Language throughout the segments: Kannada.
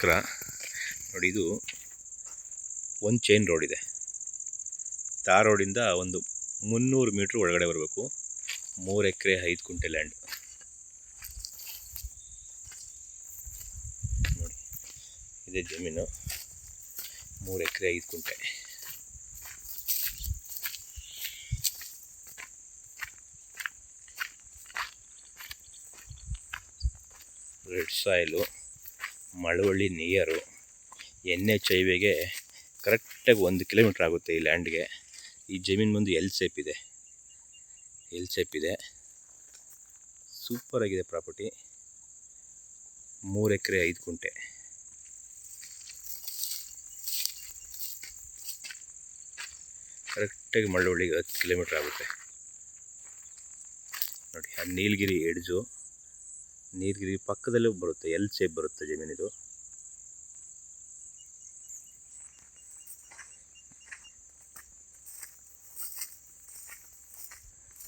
ಕ್ರ ನೋಡಿ ಇದು ಒಂದು ಚೈನ್ ರೋಡ್ ಇದೆ. ತಾರ್ ರೋಡಿಂದ ಒಂದು ಮುನ್ನೂರು ಮೀಟ್ರ್ ಒಳಗಡೆ ಬರಬೇಕು. ಮೂರು ಎಕರೆ, ಐದು ಕುಂಟೆ ಲ್ಯಾಂಡ್ ನೋಡಿ, ಇದೇ ಜಮೀನು. ಮೂರು ಎಕರೆ, ಐದು ಕುಂಟೆ red soil Malavalli near N H ಹೈವೇಗೆ ಕರೆಕ್ಟಾಗಿ ಒಂದು ಕಿಲೋಮೀಟ್ರ್ ಆಗುತ್ತೆ ಈ ಲ್ಯಾಂಡ್ಗೆ ಈ ಜಮೀನು ಬಂದು ಎಲ್ ಸೇಪ್ ಇದೆ. ಎಲ್ ಸೇಪ್ ಇದೆ. ಸೂಪರಾಗಿದೆ ಪ್ರಾಪರ್ಟಿ ಮೂರು ಎಕರೆ, ಐದು ಕುಂಟೆ. ಕರೆಕ್ಟಾಗಿ ಮಳವಳ್ಳಿಗೆ ಹತ್ತು ಕಿಲೋಮೀಟ್ರ್ ಆಗುತ್ತೆ. ನೋಡಿ, ಆ ನೀಲಗಿರಿ ಎಡ್ಜು ನೀಲಗಿರಿ ಪಕ್ಕದಲ್ಲೇ ಬರುತ್ತೆ, ಎಲ್ ಸೇಪ್ ಬರುತ್ತೆ ಜಮೀನಿದು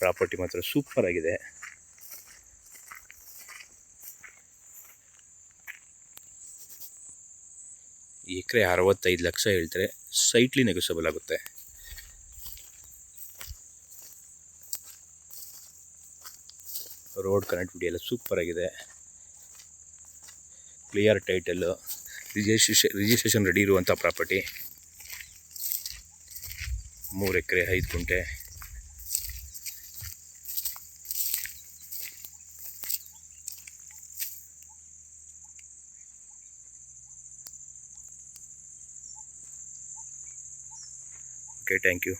ಪ್ರಾಪರ್ಟಿ ಮಾತ್ರ ಸೂಪರ್ ಆಗಿದೆ. ಎಕರೆ ಅರವತ್ತೈದು ಲಕ್ಷ ಹೇಳ್ತಾರೆ ಸೈಟ್ಲಿ ನೆಗೋಸಬಲ್ ಆಗುತ್ತೆ. ರೋಡ್ ಕನೆಕ್ಟಿವಿಟಿ ಎಲ್ಲ ಸೂಪರ್ ಆಗಿದೆ. Clear title registration registration ready ಇರುವಂಥ ಪ್ರಾಪರ್ಟಿ ಮೂರು ಎಕರೆ, ಐದು ಗುಂಟೆ. Okay thank you